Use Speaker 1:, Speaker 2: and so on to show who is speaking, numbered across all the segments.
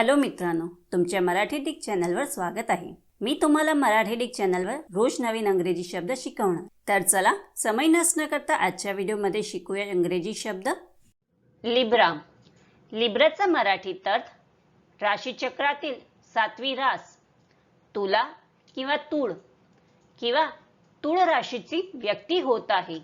Speaker 1: Hello मित्रांनो तुमच्या Marathi Dick चॅनलवर स्वागत आहे. मी तुम्हाला मराठी डिक चॅनलवर रोज नवीन अंग्रेजी शब्द शिकवणार. तर चला समय नसणं करता आजच्या व्हिडिओमध्ये शिकूया इंग्रजी शब्द. लिब्रा. लिब्राचा मराठीत अर्थ राशीचक्रातील सातवी रास तुला किंवा तूळ किंवा तूळ राशीची व्यक्ती होत आहे.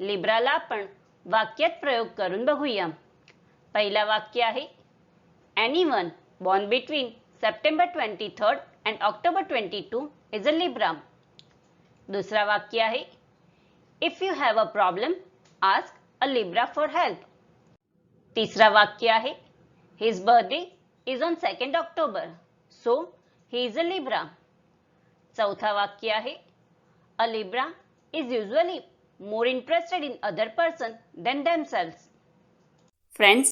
Speaker 1: लिब्राला आपण वाक्यात प्रयोग करून बघूया. पहिला वाक्य आहे anyone born between September 23rd and October 22 is a Libra. दुसरा वाक्य आहे if you have a problem ask a Libra for help तिसरा वाक्य आहे his birthday is on second October so he is a Libra चौथा वाक्य आहे a Libra is usually more interested in other person than themselves friends